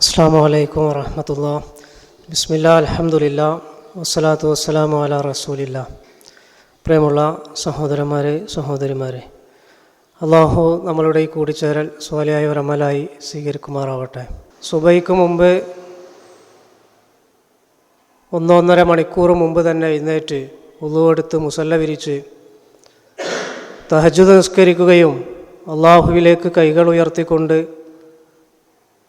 അസ്സാം വലൈക്കും വറഹമത്തുള്ള. ബിസ്മില്ല അലഹമുല്ല വസ്സലാത്തു വസ്സലാമു അല റസൂലില്ല. പ്രിയമുള്ള സഹോദരന്മാരെ സഹോദരിമാരെ അള്ളാഹു നമ്മളുടെ ഈ കൂടിച്ചേരൽ സ്വാലിയായ ഒരു അമലായി സ്വീകരിക്കുമാറാവട്ടെ. സുബൈക്ക് മുമ്പ് ഒന്നൊന്നര മണിക്കൂർ മുമ്പ് തന്നെ എഴുന്നേറ്റ് ഉള്ളുവെടുത്ത് മുസല്ല വിരിച്ച് തഹജ് നിസ്കരിക്കുകയും അള്ളാഹുവിലേക്ക് കൈകൾ ഉയർത്തിക്കൊണ്ട്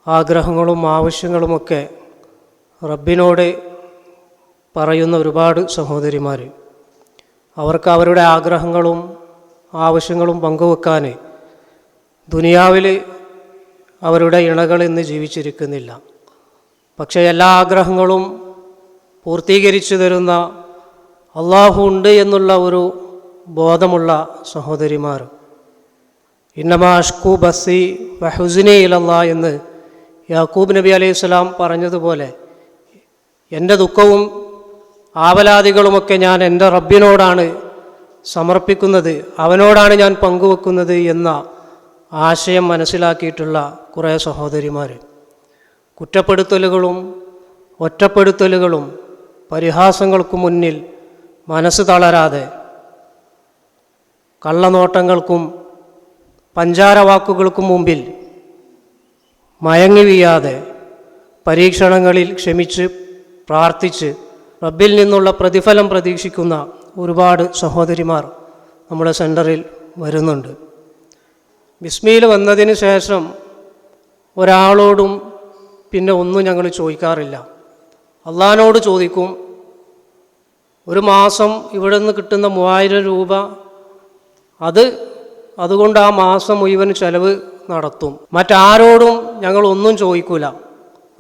ആഗ്രഹങ്ങളും ആവശ്യങ്ങളുമൊക്കെ റബ്ബിനോട് പറയുന്ന ഒരുപാട് സഹോദരിമാർ അവർക്ക് അവരുടെ ആഗ്രഹങ്ങളും ആവശ്യങ്ങളും പങ്കുവെക്കാൻ ദുനിയാവിൽ അവരുടെ ഇണകൾ ഇന്ന് ജീവിച്ചിരിക്കുന്നില്ല. പക്ഷേ എല്ലാ ആഗ്രഹങ്ങളും പൂർത്തീകരിച്ചു തരുന്ന അള്ളാഹു ഉണ്ട് എന്നുള്ള ഒരു ബോധമുള്ള സഹോദരിമാർ ഇന്നമാഷ്കു ബസി വഹുസിനെ ഇലല്ല എന്ന് യാക്കൂബ് നബി അലൈഹി സ്വലാം പറഞ്ഞതുപോലെ എന്റെ ദുഃഖവും ആവലാദികളുമൊക്കെ ഞാൻ എന്റെ റബ്ബിനോടാണ് സമർപ്പിക്കുന്നത് അവനോടാണ് ഞാൻ പങ്കുവെക്കുന്നത് എന്ന ആശയം മനസ്സിലാക്കിയിട്ടുള്ള കുറേ സഹോദരിമാർ കുറ്റപ്പെടുത്തലുകളും ഒറ്റപ്പെടുത്തലുകളും പരിഹാസങ്ങൾക്കു മുന്നിൽ മനസ്സ് തളരാതെ കള്ളനോട്ടങ്ങൾക്കും പഞ്ചാരവാക്കുകൾക്കും മുമ്പിൽ മയങ്ങി വീയാതെ പരീക്ഷണങ്ങളിൽ ക്ഷമിച്ച് പ്രാർത്ഥിച്ച് റബ്ബിൽ നിന്നുള്ള പ്രതിഫലം പ്രതീക്ഷിക്കുന്ന ഒരുപാട് സഹോദരിമാർ നമ്മുടെ സെന്ററിൽ വരുന്നുണ്ട്. ബിസ്മിയിൽ വന്നതിന് ശേഷം ഒരാളോടും പിന്നെ ഒന്നും ഞങ്ങൾ ചോദിക്കാറില്ല. അള്ളഹാനോട് ചോദിക്കും ഒരു മാസം ഇവിടെ നിന്ന് കിട്ടുന്ന മൂവായിരം രൂപ അത് അതുകൊണ്ട് ആ മാസം മുഴുവൻ ചെലവ് നടത്തും. മറ്റാരോടും ഞങ്ങൾ ഒന്നും ചോദിക്കൂല.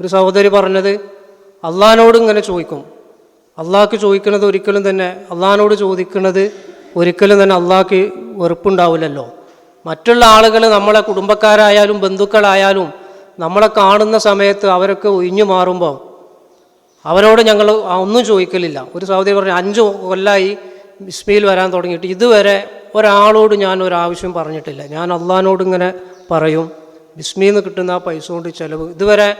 ഒരു സഹോദരി പറഞ്ഞത് അള്ളഹാനോട് ഇങ്ങനെ ചോദിക്കും. അള്ളാഹ്ക്ക് ചോദിക്കുന്നത് ഒരിക്കലും തന്നെ അള്ളഹാനോട് ചോദിക്കുന്നത് ഒരിക്കലും തന്നെ അള്ളാഹ്ക്ക് വെറുപ്പുണ്ടാവില്ലല്ലോ. മറ്റുള്ള ആളുകൾ നമ്മളെ കുടുംബക്കാരായാലും ബന്ധുക്കളായാലും നമ്മളെ കാണുന്ന സമയത്ത് അവരൊക്കെ ഒഴിഞ്ഞു മാറുമ്പോൾ അവരോട് ഞങ്ങൾ ഒന്നും ചോദിക്കലില്ല. ഒരു സഹോദരി പറഞ്ഞു അഞ്ച് കൊല്ലായി ബിസ്മിയിൽ വരാൻ തുടങ്ങിയിട്ട്. ഇതുവരെ ഒരാളോട് ഞാൻ ഒരാവശ്യം പറഞ്ഞിട്ടില്ല. ഞാൻ അള്ളഹാനോട് ഇങ്ങനെ പറയും ബിസ്മിയിൽ നിന്ന് കിട്ടുന്ന ആ പൈസ കൊണ്ട് ചിലവ്. ഇതുവരെ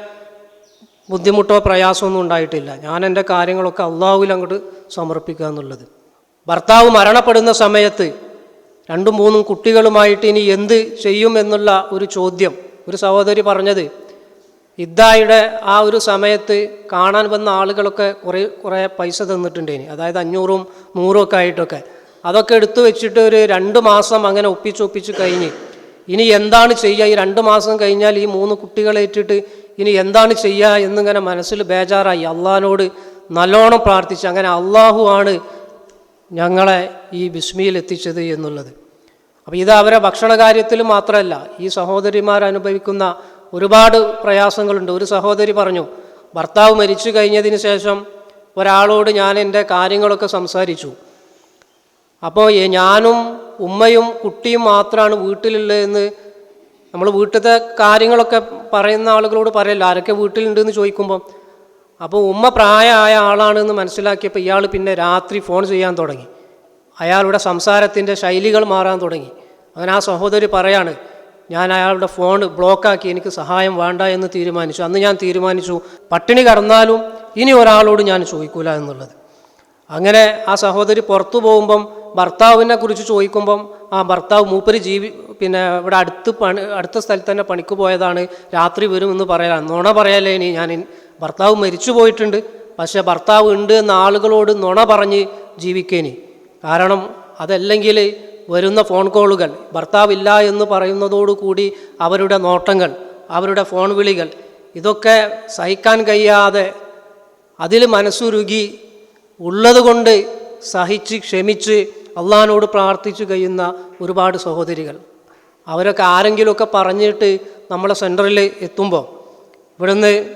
ബുദ്ധിമുട്ടോ പ്രയാസമൊന്നും ഉണ്ടായിട്ടില്ല. ഞാൻ എന്റെ കാര്യങ്ങളൊക്കെ അള്ളാഹുവിൽ അങ്ങോട്ട് സമർപ്പിക്കുക എന്നുള്ളത്. ഭർത്താവ് മരണപ്പെടുന്ന സമയത്ത് രണ്ടും മൂന്നും കുട്ടികളുമായിട്ട് ഇനി എന്ത് ചെയ്യും എന്നുള്ള ഒരു ചോദ്യം. ഒരു സഹോദരി പറഞ്ഞത് ഇദ്ദായുടെ ആ ഒരു സമയത്ത് കാണാൻ വന്ന ആളുകളൊക്കെ കുറേ കുറേ പൈസ തന്നിട്ടുണ്ടേനി അതായത് അഞ്ഞൂറും നൂറും ഒക്കെ ആയിട്ടൊക്കെ. അതൊക്കെ എടുത്തു വെച്ചിട്ട് ഒരു രണ്ട് മാസം അങ്ങനെ ഒപ്പിച്ചൊപ്പിച്ച് കഴിഞ്ഞ് ഇനി എന്താണ് ചെയ്യുക ഈ രണ്ട് മാസം കഴിഞ്ഞാൽ ഈ മൂന്ന് കുട്ടികളേറ്റിട്ട് ഇനി എന്താണ് ചെയ്യുക എന്നിങ്ങനെ മനസ്സിൽ ബേജാറായി. അള്ളഹാനോട് നല്ലോണം പ്രാർത്ഥിച്ച് അങ്ങനെ അള്ളാഹു ആണ് ഞങ്ങളെ ഈ ബിസ്മിയിൽ എത്തിച്ചത് എന്നുള്ളത്. അപ്പോൾ ഇത് അവരെ ഭക്ഷണ കാര്യത്തിൽ മാത്രമല്ല ഈ സഹോദരിമാർ അനുഭവിക്കുന്ന ഒരുപാട് പ്രയാസങ്ങളുണ്ട്. ഒരു സഹോദരി പറഞ്ഞു ഭർത്താവ് മരിച്ചു കഴിഞ്ഞതിന് ശേഷം ഒരാളോട് ഞാൻ എന്റെ കാര്യങ്ങളൊക്കെ സംസാരിച്ചു. അപ്പോൾ ഞാനും ഉമ്മയും കുട്ടിയും മാത്രമാണ് വീട്ടിലുള്ളതെന്ന് നമ്മൾ വീട്ടിലത്തെ കാര്യങ്ങളൊക്കെ പറയുന്ന ആളുകളോട് പറയല്ലോ ആരൊക്കെ വീട്ടിലുണ്ടെന്ന് ചോദിക്കുമ്പോൾ അപ്പോൾ ഉമ്മ പ്രായമായ ആളാണെന്ന് മനസ്സിലാക്കിയപ്പോൾ ഇയാൾ പിന്നെ രാത്രി ഫോൺ ചെയ്യാൻ തുടങ്ങി. അയാളുടെ സംസാരത്തിന്റെ ശൈലികൾ മാറാൻ തുടങ്ങി. അങ്ങനെ ആ സഹോദരി പറയാണ് ഞാൻ അയാളുടെ ഫോൺ ബ്ലോക്കാക്കി എനിക്ക് സഹായം വേണ്ട എന്ന് തീരുമാനിച്ചു. അന്ന് ഞാൻ തീരുമാനിച്ചു പട്ടിണി കടന്നാലും ഇനി ഒരാളോട് ഞാൻ ചോദിക്കൂല എന്നുള്ളത്. അങ്ങനെ ആ സഹോദരി പുറത്തു പോകുമ്പം ഭർത്താവിനെ കുറിച്ച് ചോദിക്കുമ്പം ആ ഭർത്താവ് മൂപ്പര് ജീവി പിന്നെ ഇവിടെ അടുത്ത് പണി അടുത്ത സ്ഥലത്ത് തന്നെ പണിക്ക് പോയതാണ് രാത്രി വരും എന്ന് പറയാൻ നുണ പറയാലേ ഇനി ഞാൻ ഭർത്താവ് മരിച്ചു പോയിട്ടുണ്ട് പക്ഷേ ഭർത്താവ് ഉണ്ട് എന്ന ആളുകളോട് നുണ പറഞ്ഞ് ജീവിക്കേനി. കാരണം അതല്ലെങ്കിൽ വരുന്ന ഫോൺ കോളുകൾ ഭർത്താവില്ല എന്ന് പറയുന്നതോടുകൂടി അവരുടെ നോട്ടങ്ങൾ അവരുടെ ഫോൺ വിളികൾ ഇതൊക്കെ സഹിക്കാൻ കഴിയാതെ അതിൽ മനസ്സുരുകി ഉള്ളതുകൊണ്ട് സഹിച്ച് ക്ഷമിച്ച് അള്ളഹാനോട് പ്രാർത്ഥിച്ചു കഴിയുന്ന ഒരുപാട് സഹോദരികൾ. അവരൊക്കെ ആരെങ്കിലുമൊക്കെ പറഞ്ഞിട്ട് നമ്മളെ സെന്ററിൽ എത്തുമ്പോൾ ഇവിടുന്ന്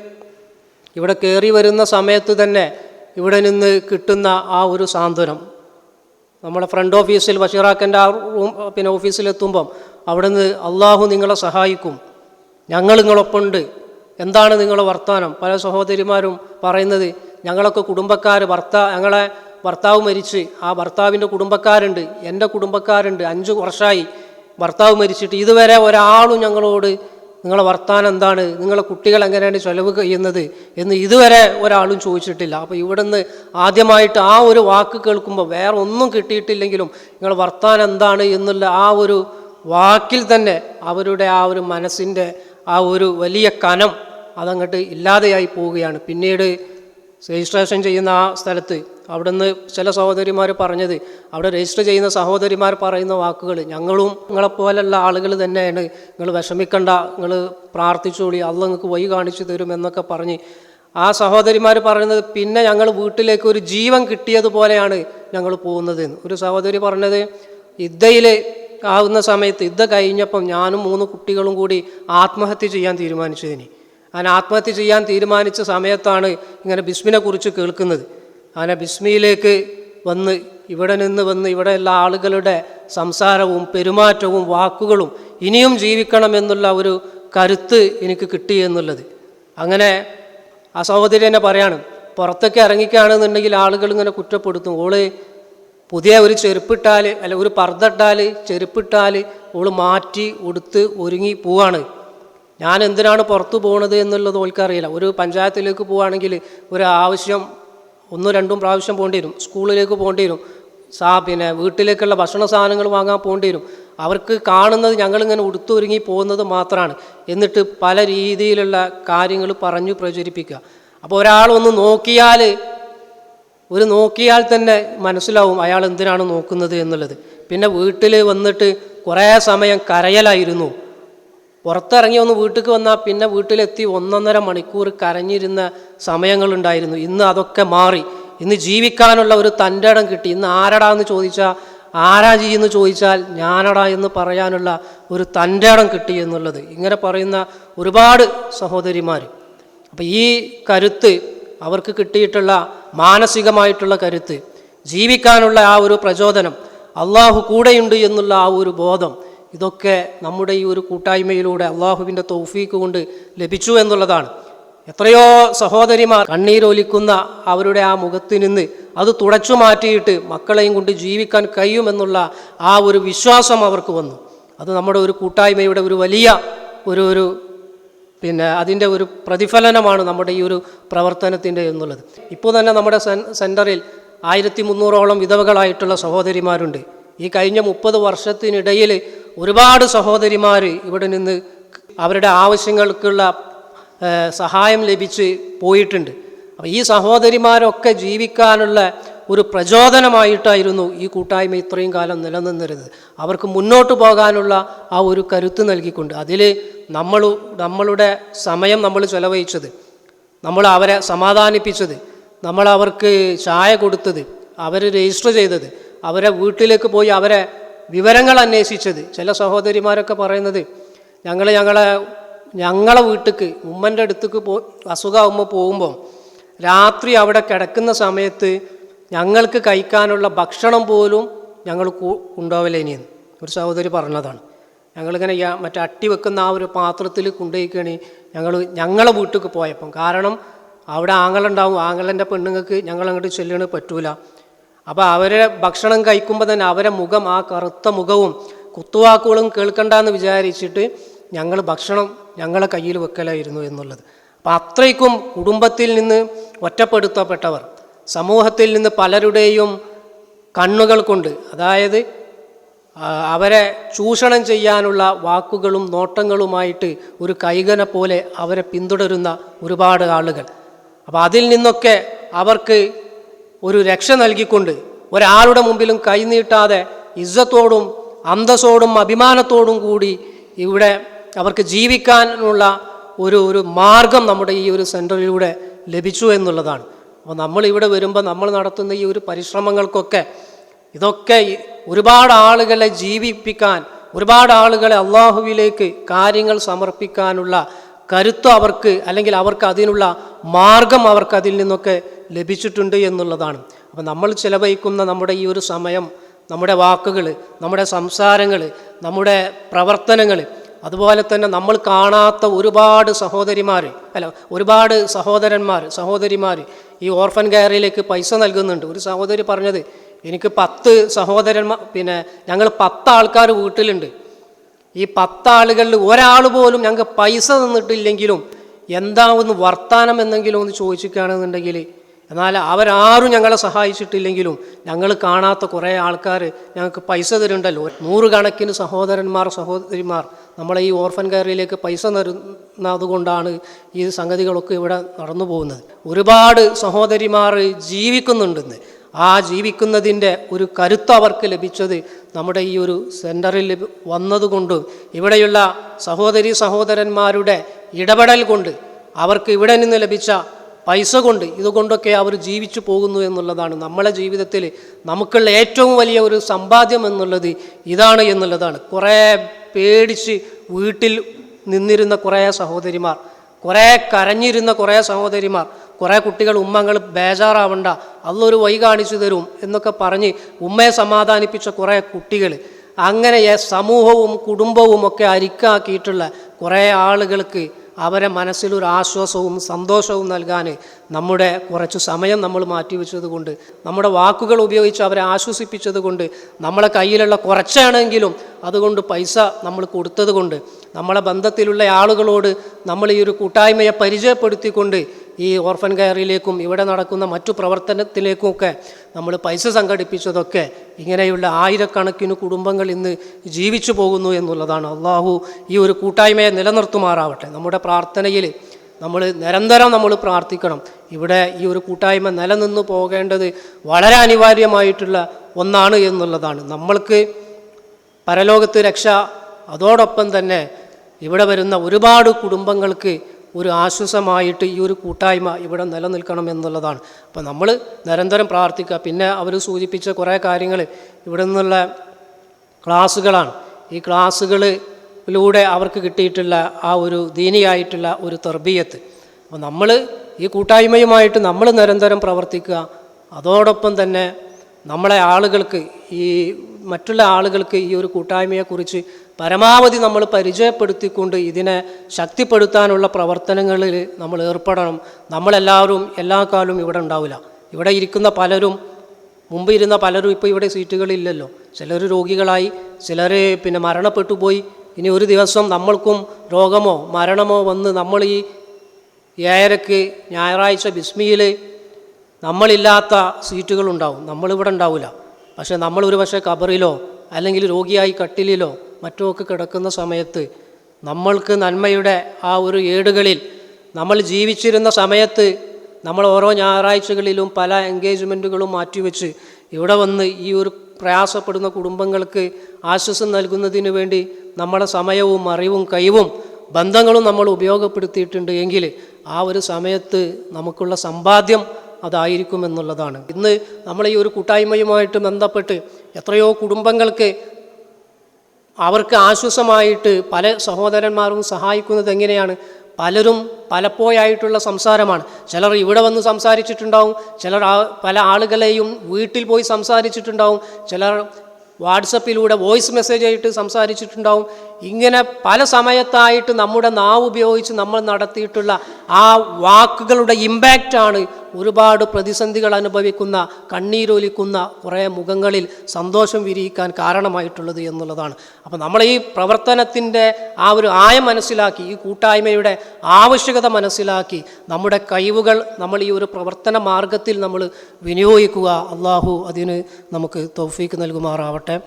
ഇവിടെ കയറി വരുന്ന സമയത്ത് തന്നെ ഇവിടെ നിന്ന് കിട്ടുന്ന ആ ഒരു സാന്ത്വനം. നമ്മുടെ ഫ്രണ്ട് ഓഫീസിൽ ബഷീറാക്കന്റെ ആ റൂം പിന്നെ ഓഫീസിലെത്തുമ്പം അവിടെ നിന്ന് അള്ളാഹു നിങ്ങളെ സഹായിക്കും. ഞങ്ങൾ നിങ്ങളൊപ്പമുണ്ട്. എന്താണ് നിങ്ങളുടെ വർത്തമാനം പല സഹോദരിമാരും പറയുന്നത് ഞങ്ങളൊക്കെ കുടുംബക്കാർ ഭർത്താ ഞങ്ങളെ ഭർത്താവ് മരിച്ച്. ആ ഭർത്താവിന്റെ കുടുംബക്കാരുണ്ട്. എന്റെ കുടുംബക്കാരുണ്ട്. അഞ്ച് വർഷമായി ഭർത്താവ് മരിച്ചിട്ട്. ഇതുവരെ ഒരാളും ഞങ്ങളോട് നിങ്ങളെ വർത്താനം എന്താണ്? നിങ്ങളെ കുട്ടികൾ എങ്ങനെയാണ് ചെലവ് ചെയ്യുന്നത്? എന്ന് ഇതുവരെ ഒരാളും ചോദിച്ചിട്ടില്ല. അപ്പോൾ ഇവിടുന്ന് ആദ്യമായിട്ട് ആ ഒരു വാക്ക് കേൾക്കുമ്പോൾ വേറെ ഒന്നും കിട്ടിയിട്ടില്ലെങ്കിലും നിങ്ങളെ വർത്താനം എന്താണ്? എന്നുള്ള ആ ഒരു വാക്കിൽ തന്നെ അവരുടെ ആ ഒരു മനസ്സിന്റെ ആ ഒരു വലിയ കനം അതങ്ങോട്ട് ഇല്ലാതെയായി പോവുകയാണ്. പിന്നീട് രജിസ്ട്രേഷൻ ചെയ്യുന്ന ആ സ്ഥലത്ത് അവിടുന്ന് ചില സഹോദരിമാർ പറഞ്ഞത് അവിടെ രജിസ്റ്റർ ചെയ്യുന്ന സഹോദരിമാർ പറയുന്ന വാക്കുകൾ ഞങ്ങളും നിങ്ങളെപ്പോലുള്ള ആളുകൾ തന്നെയാണ് നിങ്ങൾ വിഷമിക്കണ്ട നിങ്ങൾ പ്രാർത്ഥിച്ചോളി അത് നിങ്ങൾക്ക് വഴി കാണിച്ചു തരും എന്നൊക്കെ പറഞ്ഞ് ആ സഹോദരിമാർ പറയുന്നത് പിന്നെ ഞങ്ങൾ വീട്ടിലേക്ക് ഒരു ജീവൻ കിട്ടിയതുപോലെയാണ് ഞങ്ങൾ പോകുന്നത് ഒരു സഹോദരി പറഞ്ഞത് ഇദ്ദയിൽ ആവുന്ന സമയത്ത് ഇദ്ദ കഴിഞ്ഞപ്പം ഞാനും മൂന്ന് കുട്ടികളും കൂടി ആത്മഹത്യ ചെയ്യാൻ തീരുമാനിച്ചതിന്. അങ്ങനെ ആത്മഹത്യ ചെയ്യാൻ തീരുമാനിച്ച സമയത്താണ് ഇങ്ങനെ ഭിസ്മിനെ കുറിച്ച് കേൾക്കുന്നത്. അങ്ങനെ ബിസ്മിയിലേക്ക് വന്ന് ഇവിടെ നിന്ന് വന്ന് ഇവിടെയുള്ള ആളുകളുടെ സംസാരവും പെരുമാറ്റവും വാക്കുകളും ഇനിയും ജീവിക്കണമെന്നുള്ള ഒരു കരുത്ത് എനിക്ക് കിട്ടി എന്നുള്ളത്. അങ്ങനെ ആ സഹോദരി തന്നെ പറയാണ് പുറത്തൊക്കെ ഇറങ്ങിക്കുകയാണെന്നുണ്ടെങ്കിൽ ആളുകൾ ഇങ്ങനെ കുറ്റപ്പെടുത്തും. ഓൾ പുതിയ ഒരു ചെരുപ്പിട്ടാൽ അല്ല ഒരു പർദ്ദിട്ടാൽ ചെരുപ്പിട്ടാൽ ഓൾ മാറ്റി ഉടുത്ത് ഒരുങ്ങി പോവാണ്. ഞാൻ എന്തിനാണ് പുറത്തു പോകുന്നത് എന്നുള്ളത് ഓൽക്കറിയില്ല. ഒരു പഞ്ചായത്തിലേക്ക് പോവുകയാണെങ്കിൽ ഒരു ആവശ്യം ഒന്നും രണ്ടും പ്രാവശ്യം പോകേണ്ടി വരും. സ്കൂളിലേക്ക് പോകേണ്ടി വരും. സാ പിന്നെ വീട്ടിലേക്കുള്ള ഭക്ഷണ സാധനങ്ങൾ വാങ്ങാൻ പോകേണ്ടി വരും. അവർക്ക് കാണുന്നത് ഞങ്ങളിങ്ങനെ ഉടുത്തൊരുങ്ങി പോകുന്നത് മാത്രമാണ് എന്നിട്ട് പല രീതിയിലുള്ള കാര്യങ്ങൾ പറഞ്ഞു പ്രചരിപ്പിക്കുക. അപ്പോൾ ഒരാൾ ഒന്ന് നോക്കിയാൽ ഒരു നോക്കിയാൽ തന്നെ മനസ്സിലാവും അയാൾ എന്തിനാണ് നോക്കുന്നത് എന്നുള്ളത്. പിന്നെ വീട്ടിൽ വന്നിട്ട് കുറേ സമയം കരയലായിരുന്നു. പുറത്തിറങ്ങി ഒന്ന് വീട്ടിലേക്ക് വന്നാൽ പിന്നെ വീട്ടിലെത്തി ഒന്നൊന്നര മണിക്കൂർ കരഞ്ഞിരുന്ന സമയങ്ങളുണ്ടായിരുന്നു. ഇന്ന് അതൊക്കെ മാറി. ഇന്ന് ജീവിക്കാനുള്ള ഒരു തന്റെ ഇടം കിട്ടി. ഇന്ന് ആരടാ എന്ന് ചോദിച്ചാൽ ആരാ ചെയ്യുന്നു ചോദിച്ചാൽ ഞാനടാ എന്ന് പറയാനുള്ള ഒരു തന്റെ ഇടം കിട്ടി എന്നുള്ളത്. ഇങ്ങനെ പറയുന്ന ഒരുപാട് സഹോദരിമാർ അപ്പം ഈ കരുത്ത് അവർക്ക് കിട്ടിയിട്ടുള്ള മാനസികമായിട്ടുള്ള കരുത്ത് ജീവിക്കാനുള്ള ആ ഒരു പ്രചോദനം അള്ളാഹു കൂടെയുണ്ട് എന്നുള്ള ആ ഒരു ബോധം ഇതൊക്കെ നമ്മുടെ ഈ ഒരു കൂട്ടായ്മയിലൂടെ അള്ളാഹുവിന്റെ തൗഫീക്ക് കൊണ്ട് ലഭിച്ചു എന്നുള്ളതാണ്. എത്രയോ സഹോദരിമാർ കണ്ണീരൊലിക്കുന്ന അവരുടെ ആ മുഖത്ത് നിന്ന് അത് തുടച്ചു മാറ്റിയിട്ട് മക്കളെയും കൊണ്ട് ജീവിക്കാൻ കഴിയുമെന്നുള്ള ആ ഒരു വിശ്വാസം അവർക്ക് വന്നു. അത് നമ്മുടെ ഒരു കൂട്ടായ്മയുടെ ഒരു വലിയ ഒരു ഒരു പിന്നെ അതിന്റെ ഒരു പ്രതിഫലനമാണ് നമ്മുടെ ഈ ഒരു പ്രവർത്തനത്തിന്റെ എന്നുള്ളത്. ഇപ്പോൾ തന്നെ നമ്മുടെ സെൻ സെന്ററിൽ ആയിരത്തി മുന്നൂറോളം വിധവകളായിട്ടുള്ള സഹോദരിമാരുണ്ട്. ഈ കഴിഞ്ഞ മുപ്പത് വർഷത്തിനിടയിൽ ഒരുപാട് സഹോദരിമാർ ഇവിടെ നിന്ന് അവരുടെ ആവശ്യങ്ങൾക്കുള്ള സഹായം ലഭിച്ച് പോയിട്ടുണ്ട്. അപ്പോൾ ഈ സഹോദരിമാരൊക്കെ ജീവിക്കാനുള്ള ഒരു പ്രചോദനമായിട്ടായിരുന്നു ഈ കൂട്ടായ്മ ഇത്രയും കാലം നിലനിന്നിരുന്നത്. അവർക്ക് മുന്നോട്ട് പോകാനുള്ള ആ ഒരു കരുത്ത് നൽകിക്കൊണ്ട് അതിൽ നമ്മൾ നമ്മളുടെ സമയം നമ്മൾ ചെലവഴിച്ചത് നമ്മൾ അവരെ സമാധാനിപ്പിച്ചത് നമ്മൾ അവർക്ക് ചായ കൊടുത്തത് അവർ രജിസ്റ്റർ ചെയ്തത് അവരെ വീട്ടിലേക്ക് പോയി അവരെ വിവരങ്ങൾ അന്വേഷിച്ചത്. ചില സഹോദരിമാരൊക്കെ പറയുന്നത് ഞങ്ങൾ ഞങ്ങളെ ഞങ്ങളെ വീട്ടിക്ക് ഉമ്മന്റെ അടുത്തേക്ക് പോ അസുഖമാകുമ്പോൾ പോകുമ്പം രാത്രി അവിടെ കിടക്കുന്ന സമയത്ത് ഞങ്ങൾക്ക് കഴിക്കാനുള്ള ഭക്ഷണം പോലും ഞങ്ങൾ കൊണ്ടുപോകലേനിയെന്ന് ഒരു സഹോദരി പറഞ്ഞതാണ്. ഞങ്ങളിങ്ങനെ മറ്റേ അട്ടി വെക്കുന്ന ആ ഒരു പാത്രത്തിൽ കൊണ്ടുപോയിക്കണി ഞങ്ങൾ ഞങ്ങളെ വീട്ടിലേക്ക് പോയപ്പം. കാരണം അവിടെ ആങ്ങളുണ്ടാവും ആങ്ങളന്റെ പെണ്ണുങ്ങൾക്ക് ഞങ്ങളങ്ങോട്ട് ചെല്ലണ പറ്റൂല. അപ്പോൾ അവരെ ഭക്ഷണം കഴിക്കുമ്പോൾ തന്നെ അവരെ മുഖം ആ കറുത്ത മുഖവും കുത്തുവാക്കുകളും കേൾക്കണ്ടെന്ന് വിചാരിച്ചിട്ട് ഞങ്ങൾ ഭക്ഷണം ഞങ്ങളെ കയ്യിൽ വെക്കലായിരുന്നു എന്നുള്ളത്. അപ്പോൾ അത്രയ്ക്കും കുടുംബത്തിൽ നിന്ന് ഒറ്റപ്പെടുത്തപ്പെട്ടവർ സമൂഹത്തിൽ നിന്ന് പലരുടെയും കണ്ണുകൾ കൊണ്ട് അതായത് അവരെ ചൂഷണം ചെയ്യാനുള്ള വാക്കുകളും നോട്ടങ്ങളുമായിട്ട് ഒരു കൈകന പോലെ അവരെ പിന്തുടരുന്ന ഒരുപാട് ആളുകൾ. അപ്പോൾ അതിൽ നിന്നൊക്കെ അവർക്ക് ഒരു രക്ഷ നൽകിക്കൊണ്ട് ഒരാളുടെ മുമ്പിലും കൈനീട്ടാതെ ഇജ്ജത്തോടും അന്തസ്സോടും അഭിമാനത്തോടും കൂടി ഇവിടെ അവർക്ക് ജീവിക്കാനുള്ള ഒരു ഒരു മാർഗം നമ്മുടെ ഈ ഒരു സെന്ററിലൂടെ ലഭിച്ചു എന്നുള്ളതാണ്. അപ്പോൾ നമ്മൾ ഇവിടെ വരുമ്പോൾ നമ്മൾ നടത്തുന്ന ഈ ഒരു പരിശ്രമങ്ങൾക്കൊക്കെ ഇതൊക്കെ ഒരുപാട് ആളുകളെ ജീവിപ്പിക്കാൻ ഒരുപാട് ആളുകളെ അള്ളാഹുവിലേക്ക് കാര്യങ്ങൾ സമർപ്പിക്കാനുള്ള കരുത്ത് അവർക്ക് അല്ലെങ്കിൽ അവർക്ക് അതിനുള്ള മാർഗം അവർക്ക് അതിൽ നിന്നൊക്കെ ലഭിച്ചിട്ടുണ്ട് എന്നുള്ളതാണ്. അപ്പം നമ്മൾ ചിലവഴിക്കുന്ന നമ്മുടെ ഈ ഒരു സമയം നമ്മുടെ വാക്കുകൾ നമ്മുടെ സംസാരങ്ങൾ നമ്മുടെ പ്രവർത്തനങ്ങൾ അതുപോലെ തന്നെ നമ്മൾ കാണാത്ത ഒരുപാട് സഹോദരിമാർ അല്ല ഒരുപാട് സഹോദരന്മാർ സഹോദരിമാർ ഈ ഓർഫൻ കെയറിലേക്ക് പൈസ നൽകുന്നുണ്ട്. ഒരു സഹോദരി പറഞ്ഞത് എനിക്ക് പത്ത് സഹോദരന്മാർ പിന്നെ ഞങ്ങൾ പത്ത് ആൾക്കാർ വീട്ടിലുണ്ട്. ഈ പത്താളുകളിൽ ഒരാൾ പോലും ഞങ്ങൾക്ക് പൈസ തന്നിട്ടില്ലെങ്കിലും എന്താ ഒന്ന് വർത്താനം എന്തെങ്കിലും ഒന്ന് ചോദിച്ചിരിക്കുകയാണെന്നുണ്ടെങ്കിൽ എന്നാൽ അവരാരും ഞങ്ങളെ സഹായിച്ചിട്ടില്ലെങ്കിലും ഞങ്ങൾ കാണാത്ത കുറേ ആൾക്കാർ ഞങ്ങൾക്ക് പൈസ തരുന്നുണ്ടല്ലോ. നൂറുകണക്കിന് സഹോദരന്മാർ സഹോദരിമാർ നമ്മളെ ഈ ഓർഫൻ കയറിയിലേക്ക് പൈസ തരുന്നതുകൊണ്ടാണ് ഈ സംഗതികളൊക്കെ ഇവിടെ നടന്നു പോകുന്നത്. ഒരുപാട് സഹോദരിമാർ ജീവിക്കുന്നുണ്ടെന്ന്. ആ ജീവിക്കുന്നതിന്റെ ഒരു കരുത്ത് അവർക്ക് ലഭിച്ചത് നമ്മുടെ ഈ ഒരു സെന്ററിൽ വന്നതുകൊണ്ട് ഇവിടെയുള്ള സഹോദരി സഹോദരന്മാരുടെ ഇടപെടൽ കൊണ്ട് അവർക്ക് ഇവിടെ നിന്ന് ലഭിച്ച പൈസ കൊണ്ട് ഇതുകൊണ്ടൊക്കെ അവർ ജീവിച്ചു പോകുന്നു എന്നുള്ളതാണ് നമ്മളെ ജീവിതത്തിൽ നമുക്കുള്ള ഏറ്റവും വലിയ ഒരു സമ്പാദ്യം എന്നുള്ളത് ഇതാണ് എന്നുള്ളതാണ്. കുറേ പേടിച്ച് വീട്ടിൽ നിന്നിരുന്ന കുറേ സഹോദരിമാർ കുറേ കരഞ്ഞിരുന്ന കുറേ സഹോദരിമാർ കുറേ കുട്ടികൾ ഉമ്മങ്ങൾ ബേജാറാവണ്ട അതൊരു വഴി കാണിച്ചു തരും എന്നൊക്കെ പറഞ്ഞ് ഉമ്മയെ സമാധാനിപ്പിച്ച കുറേ കുട്ടികൾ. അങ്ങനെ സമൂഹവും കുടുംബവും ഒക്കെ അരിക്കാക്കിയിട്ടുള്ള കുറേ ആളുകൾക്ക് അവരെ മനസ്സിലൊരു ആശ്വാസവും സന്തോഷവും നൽകാൻ നമ്മുടെ കുറച്ച് സമയം നമ്മൾ മാറ്റിവെച്ചത് കൊണ്ട് നമ്മുടെ വാക്കുകൾ ഉപയോഗിച്ച് അവരെ ആശ്വസിപ്പിച്ചത് കൊണ്ട് നമ്മളെ കയ്യിലുള്ള കുറച്ചാണെങ്കിലും അതുകൊണ്ട് പൈസ നമ്മൾ കൊടുത്തത് കൊണ്ട് നമ്മളെ ബന്ധത്തിലുള്ള ആളുകളോട് നമ്മൾ ഈ ഒരു കൂട്ടായ്മയെ പരിചയപ്പെടുത്തിക്കൊണ്ട് ഈ ഓർഫൻ കെയറിലേക്കും ഇവിടെ നടക്കുന്ന മറ്റു പ്രവർത്തനത്തിലേക്കുമൊക്കെ നമ്മൾ പൈസ സംഘടിപ്പിച്ചതൊക്കെ ഇങ്ങനെയുള്ള ആയിരക്കണക്കിന് കുടുംബങ്ങൾ ഇന്ന് ജീവിച്ചു പോകുന്നു എന്നുള്ളതാണ്. അള്ളാഹു ഈ ഒരു കൂട്ടായ്മയെ നിലനിർത്തുമാറാവട്ടെ. നമ്മുടെ പ്രാർത്ഥനയിൽ നമ്മൾ നിരന്തരം നമ്മൾ പ്രാർത്ഥിക്കണം. ഇവിടെ ഈ ഒരു കൂട്ടായ്മ നിലനിന്ന് പോകേണ്ടത് വളരെ അനിവാര്യമായിട്ടുള്ള ഒന്നാണ് എന്നുള്ളതാണ്. നമ്മൾക്ക് പരലോകത്ത് രക്ഷ അതോടൊപ്പം തന്നെ ഇവിടെ വരുന്ന ഒരുപാട് കുടുംബങ്ങൾക്ക് ഒരു ആശ്വാസമായിട്ട് ഈ ഒരു കൂട്ടായ്മ ഇവിടെ നിലനിൽക്കണം എന്നുള്ളതാണ്. അപ്പം നമ്മൾ നിരന്തരം പ്രാർത്ഥിക്കുക. പിന്നെ അവർ സൂചിപ്പിച്ച കുറേ കാര്യങ്ങൾ ഇവിടെ നിന്നുള്ള ക്ലാസ്സുകളാണ്. ഈ ക്ലാസ്സുകളിലൂടെ അവർക്ക് കിട്ടിയിട്ടുള്ള ആ ഒരു ദീനിയായിട്ടുള്ള ഒരു തെർബീയത്ത്. അപ്പോൾ നമ്മൾ ഈ കൂട്ടായ്മയുമായിട്ട് നമ്മൾ നിരന്തരം പ്രവർത്തിക്കുക. അതോടൊപ്പം തന്നെ നമ്മളെ ആളുകൾക്ക് ഈ മറ്റുള്ള ആളുകൾക്ക് ഈ ഒരു കൂട്ടായ്മയെക്കുറിച്ച് പരമാവധി നമ്മൾ പരിചയപ്പെടുത്തിക്കൊണ്ട് ഇതിനെ ശക്തിപ്പെടുത്താനുള്ള പ്രവർത്തനങ്ങളിൽ നമ്മൾ ഏർപ്പെടണം. നമ്മളെല്ലാവരും എല്ലാ കാലവും ഇവിടെ ഉണ്ടാവില്ല. ഇവിടെ ഇരിക്കുന്ന പലരും മുമ്പ് ഇരുന്ന പലരും ഇപ്പോൾ ഇവിടെ സീറ്റുകളില്ലല്ലോ. ചിലർ രോഗികളായി ചിലർ പിന്നെ മരണപ്പെട്ടു പോയി. ഇനി ഒരു ദിവസം നമ്മൾക്കും രോഗമോ മരണമോ വന്ന് നമ്മൾ ഈ ഏഴരക്ക് ഞായറാഴ്ച ബിസ്മിയിൽ നമ്മളില്ലാത്ത സീറ്റുകളുണ്ടാവും. നമ്മളിവിടെ ഉണ്ടാവില്ല. പക്ഷേ നമ്മൾ ഒരു പക്ഷേ കബറിലോ അല്ലെങ്കിൽ രോഗിയായി കട്ടിലിലോ മറ്റോ ഒക്കെ കിടക്കുന്ന സമയത്ത് നമ്മൾക്ക് നന്മയുടെ ആ ഒരു ഏടുകളിൽ നമ്മൾ ജീവിച്ചിരുന്ന സമയത്ത് നമ്മൾ ഓരോ ഞായറാഴ്ചകളിലും പല എൻഗേജ്മെന്റുകളും മാറ്റിവെച്ച് ഇവിടെ വന്ന് ഈ ഒരു പ്രയാസപ്പെടുന്ന കുടുംബങ്ങൾക്ക് ആശ്വാസം നൽകുന്നതിന് വേണ്ടി നമ്മുടെ സമയവും അറിവും കഴിവും ബന്ധങ്ങളും നമ്മൾ ഉപയോഗപ്പെടുത്തിയിട്ടുണ്ട് എങ്കിൽ ആ ഒരു സമയത്ത് നമുക്കുള്ള സമ്പാദ്യം അതായിരിക്കും എന്നുള്ളതാണ് ഇന്ന് നമ്മൾ ഈ ഒരു കൂട്ടായ്മയുമായിട്ട് ബന്ധപ്പെട്ട് എത്രയോ കുടുംബങ്ങൾക്ക് അവർക്ക് ആശ്വാസമായിട്ട് പല സഹോദരന്മാരും സഹായിക്കുന്നത് എങ്ങനെയാണ്? പലരും പലപ്പോഴായിട്ടുള്ള സംസാരമാണ്. ചിലർ ഇവിടെ വന്ന് സംസാരിച്ചിട്ടുണ്ടാവും ചിലർ പല ആളുകളെയും വീട്ടിൽ പോയി സംസാരിച്ചിട്ടുണ്ടാവും ചിലർ വാട്സപ്പിലൂടെ വോയിസ് മെസ്സേജ് ആയിട്ട് സംസാരിച്ചിട്ടുണ്ടാവും. ഇങ്ങനെ പല സമയത്തായിട്ട് നമ്മുടെ നാവ് ഉപയോഗിച്ച് നമ്മൾ നടത്തിയിട്ടുള്ള ആ വാക്കുകളുടെ ഇമ്പാക്റ്റാണ് ഒരുപാട് പ്രതിസന്ധികൾ അനുഭവിക്കുന്ന കണ്ണീരൊലിക്കുന്ന കുറേ മുഖങ്ങളിൽ സന്തോഷം വിരിയിക്കാൻ കാരണമായിട്ടുള്ളത് എന്നുള്ളതാണ്. അപ്പോൾ നമ്മൾ ഈ പ്രവർത്തനത്തിന്റെ ആ ഒരു ആയം മനസ്സിലാക്കി ഈ കൂട്ടായ്മയുടെ ആവശ്യകത മനസ്സിലാക്കി നമ്മുടെ കഴിവുകൾ നമ്മൾ ഈ ഒരു പ്രവർത്തന മാർഗത്തിൽ നമ്മൾ വിനിയോഗിക്കുക. അള്ളാഹു അതിന് നമുക്ക് തൗഫീക്ക് നൽകുമാറാവട്ടെ.